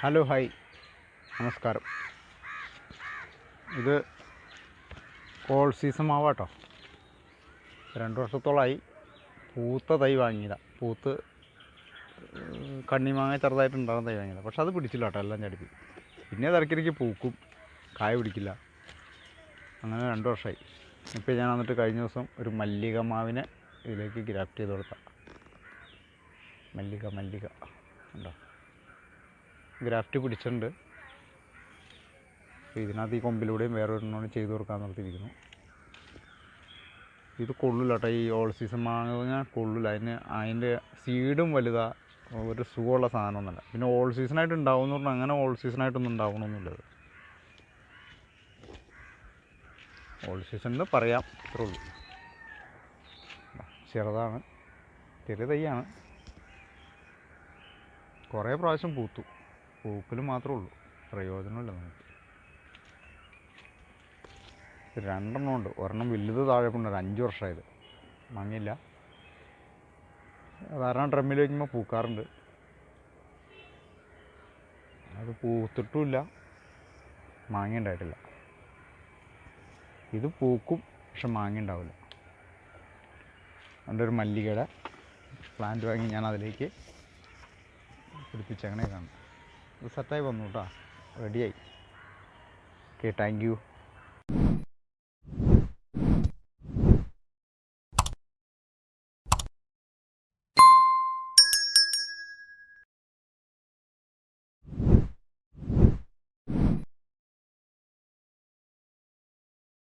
Hello hi. നമസ്കാരം. ഇത് call season മാവാട്ടോ. രണ്ട് വർഷത്തോളമായി പൂത്ത തൈ വാങ്ങിയതാണ് പൂത്ത് കണ്ണി കണ്ണിമാങ്ങ ചെറുതായിട്ടുണ്ടാകുന്ന തൈ വാങ്ങിയതാണ് പക്ഷെ അത് പിടിച്ചില്ല കേട്ടോ എല്ലാം ചടിപ്പി. പിന്നെ തിരക്കിലേക്ക് പൂക്കും. കായ പിടിക്കില്ല. അങ്ങനെ രണ്ട് വർഷമായി ഇപ്പോൾ ഞാൻ വന്നിട്ട് കഴിഞ്ഞ ദിവസം ഒരു മല്ലിക മാവിനെ ഇതിലേക്ക് ഗ്രാഫ്റ്റ് ചെയ്ത് കൊടുത്ത. മല്ലിക മല്ലിക. ഉണ്ടോ ഗ്രാഫ്റ്റ് പിടിച്ചിട്ടുണ്ട്. അപ്പോൾ ഇതിനകത്ത് ഈ കൊമ്പിലൂടെയും വേറെ ഒരെണ്ണോട് ചെയ്ത് കൊടുക്കാൻ നിർത്തിയിരിക്കുന്നു ഇത് കൊള്ളില്ല കേട്ടോ. ഈ ഓൾ സീസൺ മാങ്ങ കൊള്ളില്ല. അതിന് അതിന്റെ സീഡും വലുതാ. ഒരു സുഖമുള്ള സാധനമൊന്നുമല്ല പിന്നെ ഓൾ സീസണായിട്ട് ഉണ്ടാവുമെന്ന് പറഞ്ഞാൽ അങ്ങനെ ഓൾ സീസണായിട്ടൊന്നും ഉണ്ടാവണമെന്നില്ല അത്. ഓൾ സീസൺ എന്ന് പറയാം. ഇത്രേ ഉള്ളൂ. ചെറുതാണ്. ചെറിയ തൈയാണ്. കുറേ പ്രാവശ്യം പൂത്തു. പൂക്കൽ മാത്രമേ ഉള്ളൂ. പ്രയോജനമില്ല നമുക്ക്. രണ്ടെണ്ണം ഉണ്ട്. ഒരെണ്ണം വലുത് താഴെ കൊണ്ട് ഒരു അഞ്ച് വർഷമായത്. മങ്ങില്ല സാധാരണ ഡ്രമ്മിൽ വയ്ക്കുമ്പോൾ പൂക്കാറുണ്ട്. അത് പൂത്തിട്ടുമില്ല. മാങ്ങ ഉണ്ടായിട്ടില്ല ഇത് പൂക്കും പക്ഷെ മാങ്ങ ഉണ്ടാവില്ല അതുകൊണ്ട് ഒരു മല്ലികയുടെ പ്ലാന്റ് വാങ്ങി ഞാൻ അതിലേക്ക് പിടിപ്പിച്ചങ്ങനെ കാണും. സെറ്റായി വന്നു കേട്ടോ റെഡിയായി. Okay thank you